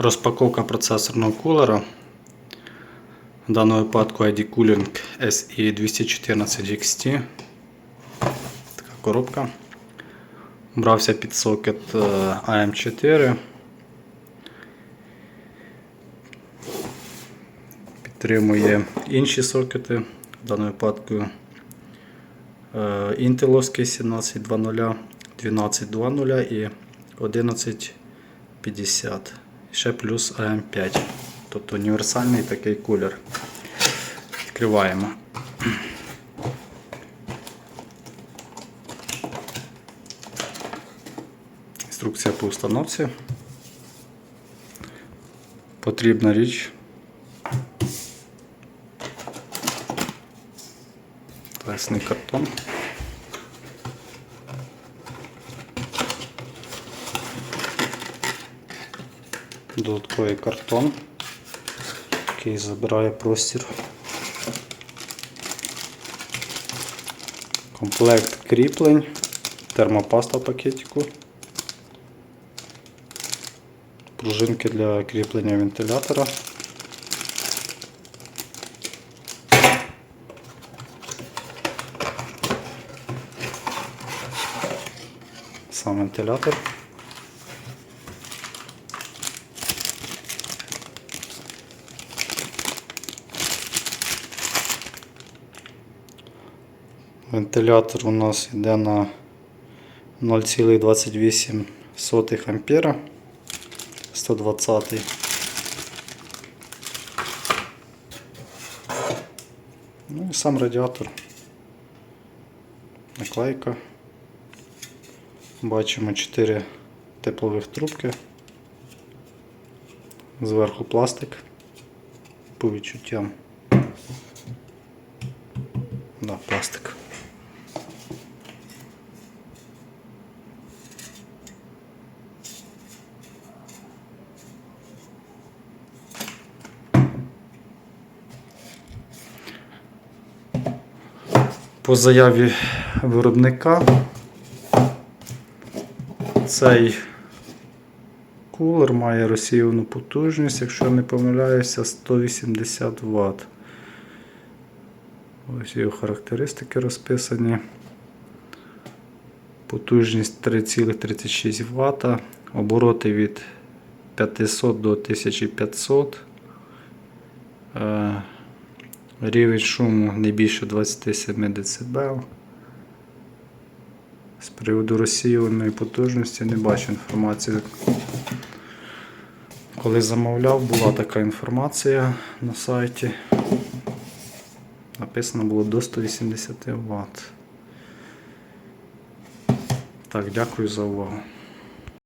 Розпаковка процесорного кулера. В даному випадку ID Cooling SE214 XT. Така коробка. Брався під сокет е, AM4. Підтримує інші сокети. В даному випадку е, інтеловський 17.2.0, 12.2.0 і 11.50. Ще плюс AM5. Тобто універсальний такий кулер. Відкриваємо. Інструкція по установці. Потрібна річ. Лесний картон. Додатковий картон, який забирає простір. Комплект кріплень, термопаста в пакетику, пружинки для кріплення вентилятора. Сам вентилятор. Вентилятор у нас йде на 0,28 ампера 120. Ну і сам радіатор. Наклейка. Бачимо 4 теплових трубки. Зверху пластик по відчуттям. Да, пластик. По заяві виробника цей кулер має розсіяну потужність, якщо не помиляюся, 180 Вт. Ось його характеристики розписані. Потужність 3,36 Вт, обороти від 500 до 1500. Рівень шуму не більше 27 дБ. З приводу розсіюваної потужності не бачу інформації. Коли замовляв, була така інформація на сайті. Написано було до 180 Вт. Так, дякую за увагу.